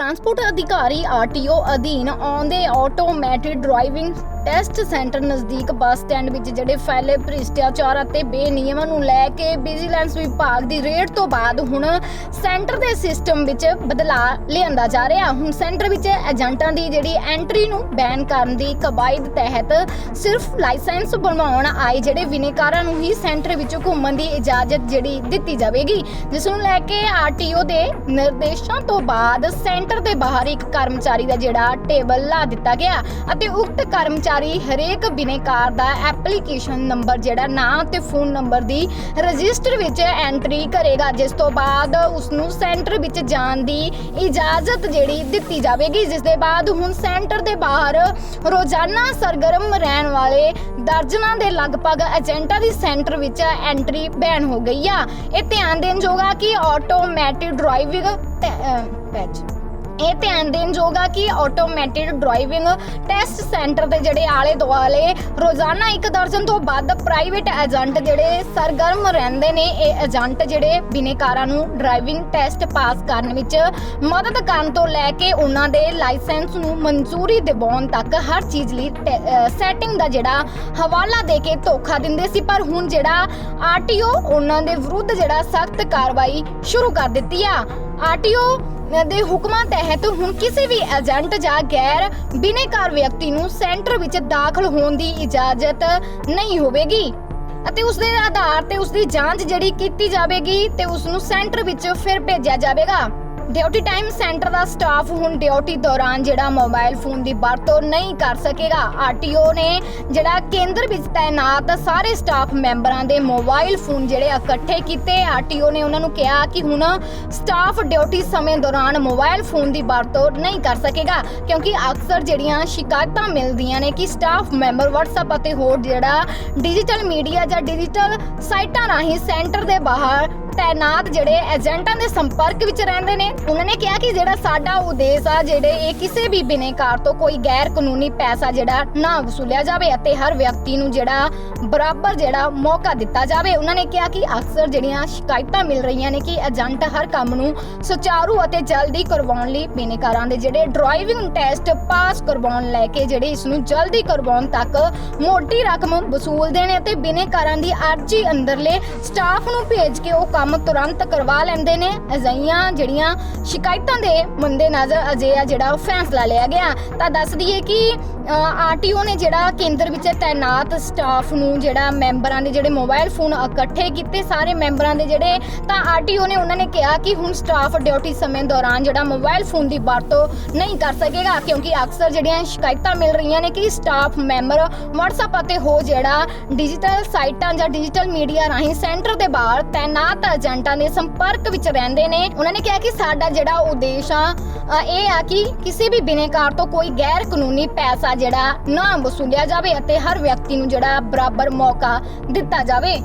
Transport ਅਧਿਕਾਰੀ RTO ਅਧੀਨ ਆਉਂਦੇ ਆਟੋਮੈਟਿਡ ਡਰਾਈਵਿੰਗ ਟੈਸਟ ਸੈਂਟਰ ਨਜ਼ਦੀਕ ਬੱਸ ਸਟੈਂਡ ਵਿੱਚ ਜਿਹੜੇ ਫੈਲੇ ਭ੍ਰਿਸ਼ਟਾਚਾਰ ਅਤੇ ਬੇਨਿਯਮਾਂ ਨੂੰ ਲੈ ਕੇ ਵਿਜੀਲੈਂਸ ਵਿਭਾਗ ਦੀ ਰੇਡ ਤੋਂ ਬਾਅਦ ਹੁਣ ਸੈਂਟਰ ਦੇ ਸਿਸਟਮ ਵਿੱਚ ਬਦਲਾਅ ਲਿਆਂਦਾ ਜਾ ਰਿਹਾ। ਹੁਣ ਸੈਂਟਰ ਵਿੱਚ ਏਜੰਟਾਂ ਦੀ ਜਿਹੜੀ ਐਂਟਰੀ ਨੂੰ ਬੈਨ ਕਰਨ ਦੀ ਕਵਾਇਦ ਤਹਿਤ ਸਿਰਫ ਲਾਇਸੈਂਸ ਬਣਵਾਉਣ ਆਏ ਜਿਹੜੇ ਵਿਨੇਕਾਰਾਂ ਨੂੰ ਹੀ ਸੈਂਟਰ ਵਿੱਚ ਘੁੰਮਣ ਦੀ ਇਜਾਜ਼ਤ ਜਿਹੜੀ ਦਿੱਤੀ ਜਾਵੇਗੀ। ਜਿਸ ਨੂੰ ਲੈ ਕੇ ਆਰਟੀਓ ਦੇ ਨਿਰਦੇਸ਼ਾਂ ਤੋਂ ਬਾਅਦ ਸੈਂਟਰ ਦੇ ਬਾਹਰ ਇੱਕ ਕਰਮਚਾਰੀ ਦਾ ਜਿਹੜਾ ਟੇਬਲ ਲਾ ਦਿੱਤਾ ਗਿਆ ਅਤੇ ਉਕਤ ਕਰਮਚਾਰੀ ਹਰੇਕ ਬਿਨੇਕਾਰ ਦਾ ਐਪਲੀਕੇਸ਼ਨ ਨੰਬਰ ਜਿਹੜਾ ਨਾਂ ਤੇ ਫੋਨ ਨੰਬਰ ਦੀ ਰਜਿਸਟਰ ਵਿੱਚ ਐਂਟਰੀ ਕਰੇਗਾ, ਜਿਸ ਤੋਂ ਬਾਅਦ ਉਸ ਨੂੰ ਸੈਂਟਰ ਵਿੱਚ ਜਾਣ ਦੀ ਇਜਾਜ਼ਤ ਜਿਹੜੀ ਦਿੱਤੀ ਜਾਵੇਗੀ, ਜਿਸ ਦੇ ਬਾਅਦ ਹੁਣ ਸੈਂਟਰ ਦੇ ਬਾਹਰ ਰੋਜ਼ਾਨਾ ਸਰਗਰਮ ਰਹਿਣ ਵਾਲੇ ਦਰਜਨਾਂ ਦੇ ਲਗਭਗ ਏਜੰਟਾਂ ਦੀ ਸੈਂਟਰ ਵਿੱਚ ਐਂਟਰੀ ਬੈਨ ਹੋ ਗਈ ਆ। ਇਹ ਧਿਆਨ ਦੇਣ ਯੋਗ ਕਿ ਆਟੋਮੈਟਿਕ ਡਰਾਈਵਿੰਗ ਪੈਚ। ਇਹ ਧਿਆਨ ਦੇਣ ਯੋਗ ਕਿ ਆਟੋਮੈਟਿਡ ਡਰਾਈਵਿੰਗ ਟੈਸਟ ਸੈਂਟਰ ਦੇ ਜਿਹੜੇ ਆਲੇ ਦੁਆਲੇ ਰੋਜ਼ਾਨਾ ਇੱਕ ਦਰਜਨ ਤੋਂ ਵੱਧ ਪ੍ਰਾਈਵੇਟ ਏਜੰਟ ਜਿਹੜੇ ਸਰਗਰਮ ਰਹਿੰਦੇ ਨੇ, ਇਹ ਏਜੰਟ ਜਿਹੜੇ ਬਿਨੇਕਾਰਾਂ ਨੂੰ ਡਰਾਈਵਿੰਗ ਟੈਸਟ ਪਾਸ ਕਰਨ ਵਿੱਚ ਮਦਦ ਕਰਨ ਤੋਂ ਲੈ ਕੇ ਉਹਨਾਂ ਦੇ ਲਾਇਸੈਂਸ ਨੂੰ ਮਨਜ਼ੂਰੀ ਦਿਵਾਉਣ ਤੱਕ ਹਰ ਚੀਜ਼ ਲਈ ਸੈਟਿੰਗ ਦਾ ਜਿਹੜਾ ਹਵਾਲਾ ਦੇ ਕੇ ਧੋਖਾ ਦਿੰਦੇ ਸੀ, ਪਰ ਹੁਣ ਜਿਹੜਾ ਆਰਟੀਓ ਉਹਨਾਂ ਦੇ ਵਿਰੁੱਧ ਜਿਹੜਾ ਸਖਤ ਕਾਰਵਾਈ ਸ਼ੁਰੂ ਕਰ ਦਿੱਤੀ ਆ। ਆਰਟੀਓ ਦੇ ਹੁਕਮਾਂ ਤਹਿਤ ਹੁਣ ਕਿਸੇ ਵੀ ਏਜੰਟ ਜਾਂ ਗੈਰ ਬਿਨੇਕਾਰ ਵਿਅਕਤੀ ਨੂੰ ਸੈਂਟਰ ਵਿੱਚ ਦਾਖਲ ਹੋਣ ਦੀ ਇਜਾਜ਼ਤ ਨਹੀਂ ਹੋਵੇਗੀ। ਅਤੇ ਉਸ ਦੇ ਆਧਾਰ ਤੇ ਉਸ ਦੀ ਜਾਂਚ ਜਿਹੜੀ ਕੀਤੀ ਜਾਵੇਗੀ ਤੇ ਉਸ ਨੂੰ ਸੈਂਟਰ ਵਿੱਚ ਫਿਰ ਭੇਜਿਆ ਜਾਵੇਗਾ। ਡਿਊਟੀ ਟਾਈਮ ਸੈਂਟਰ ਦਾ ਸਟਾਫ ਹੁਣ ਡਿਊਟੀ ਦੌਰਾਨ ਜਿਹੜਾ ਮੋਬਾਈਲ ਫੋਨ ਦੀ ਵਰਤੋਂ ਨਹੀਂ ਕਰ ਸਕੇਗਾ। ਆਰਟੀਓ ਨੇ ਜਿਹੜਾ ਕੇਂਦਰ ਵਿੱਚ ਤਾਇਨਾਤ ਸਾਰੇ ਸਟਾਫ ਮੈਂਬਰਾਂ ਦੇ ਮੋਬਾਈਲ ਫੋਨ ਜਿਹੜੇ ਇਕੱਠੇ ਕੀਤੇ। ਆਰਟੀਓ ਨੇ ਉਹਨਾਂ ਨੂੰ ਕਿਹਾ ਕਿ ਹੁਣ ਸਟਾਫ ਡਿਊਟੀ ਸਮੇਂ ਦੌਰਾਨ ਮੋਬਾਈਲ ਫੋਨ ਦੀ ਵਰਤੋਂ ਨਹੀਂ ਕਰ ਸਕੇਗਾ, ਕਿਉਂਕਿ ਅਕਸਰ ਜਿਹੜੀਆਂ ਸ਼ਿਕਾਇਤਾਂ ਮਿਲਦੀਆਂ ਨੇ ਕਿ ਸਟਾਫ ਮੈਂਬਰ WhatsApp ਅਤੇ ਹੋਰ ਜਿਹੜਾ ਡਿਜੀਟਲ ਮੀਡੀਆ ਜਾਂ ਡਿਜੀਟਲ ਸਾਈਟਾਂ ਰਾਹੀਂ ਸੈਂਟਰ ਦੇ ਬਾਹਰ ਤਾਇਨਾਤ ਜਿਹੜੇ ਏਜੰਟਾਂ ਦੇ ਸੰਪਰਕ ਵਿੱਚ ਰਹਿੰਦੇ ਨੇ, ਉਹਨਾਂ ਨੇ ਕਿਹਾ ਕਿ ਜਿਹੜਾ ਸਾਡਾ ਉਦੇਸ਼ ਆ, ਜਿਹੜੇ ਇਹ ਕਿਸੇ ਵੀ ਬਿਨੇਕਾਰ ਤੋਂ ਕੋਈ ਗੈਰ ਕਾਨੂੰਨੀ ਪੈਸਾ ਜਿਹੜਾ ਨਾ ਵਸੂਲਿਆ ਜਾਵੇ ਅਤੇ ਹਰ ਵਿਅਕਤੀ ਨੂੰ ਜਿਹੜਾ ਬਰਾਬਰ ਜਿਹੜਾ ਮੌਕਾ ਦਿੱਤਾ ਜਾਵੇ, ਉਹਨਾਂ ਨੇ ਕਿਹਾ ਕਿ ਅਕਸਰ ਜਿਹੜੀਆਂ ਸ਼ਿਕਾਇਤਾਂ ਮਿਲ ਰਹੀਆਂ ਨੇ ਕਿ ਏਜੰਟ ਹਰ ਕੰਮ ਨੂੰ ਸੁਚਾਰੂ ਅਤੇ ਜਲਦੀ ਕਰਵਾਉਣ ਲਈ ਬਿਨੇਕਾਰਾਂ ਦੇ ਜਿਹੜੇ ਡਰਾਈਵਿੰਗ ਟੈਸਟ ਪਾਸ ਕਰਵਾਉਣ ਲੈ ਕੇ ਜਿਹੜੇ ਇਸ ਨੂੰ ਜਲਦੀ ਕਰਵਾਉਣ ਤੱਕ ਮੋਟੀ ਰਕਮ ਵਸੂਲਦੇ ਨੇ ਅਤੇ ਬਿਨੇਕਾਰਾਂ ਦੀ ਅਰਜ਼ੀ ਅੰਦਰਲੇ ਸਟਾਫ ਨੂੰ ਭੇਜ ਕੇ ਉਹ ਕੰਮ ਤੁਰੰਤ ਕਰਵਾ ਲੈਂਦੇ ਨੇ। ਅਜਿਹੀਆਂ ਜਿਹੜੀਆਂ ਸ਼ਿਕਾਇਤਾਂ ਦੇ ਮੰਦੇ ਨਜ਼ਰ ਅਜਿਹਾ ਜਿਹੜਾ ਫੈਸਲਾ ਲਿਆ ਗਿਆ। ਤਾਂ ਦੱਸ ਦਈਏ ਕਿ ਆਰਟੀਓ ਨੇ ਜਿਹੜਾ ਕੇਂਦਰ ਵਿੱਚ ਤਾਇਨਾਤ ਸਟਾਫ ਨੂੰ ਜਿਹੜਾ ਮੈਂਬਰਾਂ ਦੇ ਜਿਹੜੇ ਮੋਬਾਈਲ ਫੋਨ ਇਕੱਠੇ ਕੀਤੇ, ਸਾਰੇ ਮੈਂਬਰਾਂ ਦੇ ਜਿਹੜੇ, ਤਾਂ ਆਰਟੀਓ ਨੇ ਉਹਨਾਂ ਨੇ ਕਿਹਾ ਕਿ ਹੁਣ ਸਟਾਫ ਡਿਊਟੀ ਸਮੇਂ ਦੌਰਾਨ ਜਿਹੜਾ ਮੋਬਾਈਲ ਫੋਨ ਦੀ ਵਰਤੋਂ ਨਹੀਂ ਕਰ ਸਕੇਗਾ, ਕਿਉਂਕਿ ਅਕਸਰ ਜਿਹੜੀਆਂ ਸ਼ਿਕਾਇਤਾਂ ਮਿਲ ਰਹੀਆਂ ਨੇ ਕਿ ਸਟਾਫ ਮੈਂਬਰ WhatsApp ਅਤੇ ਹੋ ਜਿਹੜਾ ਡਿਜੀਟਲ ਸਾਈਟਾਂ ਜਾਂ ਡਿਜੀਟਲ ਮੀਡੀਆ ਰਾਹੀਂ ਸੈਂਟਰ ਦੇ ਬਾਹਰ ਤਾਇਨਾਤ ਏਜੰਟਾਂ ਦੇ ਸੰਪਰਕ ਵਿੱਚ ਰਹਿੰਦੇ ਨੇ। ਉਹਨਾਂ ਨੇ ਕਿਹਾ ਕਿ ਸਾਡਾ ਜਿਹੜਾ ਉਦੇਸ਼ ਆ ਅ, ਇਹ ਆ ਕਿ ਕਿਸੇ ਵੀ ਬਿਨੇਕਾਰ ਤੋਂ ਕੋਈ ਗੈਰ ਕਾਨੂੰਨੀ ਪੈਸਾ ਜਿਹੜਾ ਨਾ ਵਸੂਲਿਆ ਜਾਵੇ ਅਤੇ ਹਰ ਵਿਅਕਤੀ ਨੂੰ ਜਿਹੜਾ ਬਰਾਬਰ ਮੌਕਾ ਦਿੱਤਾ ਜਾਵੇ।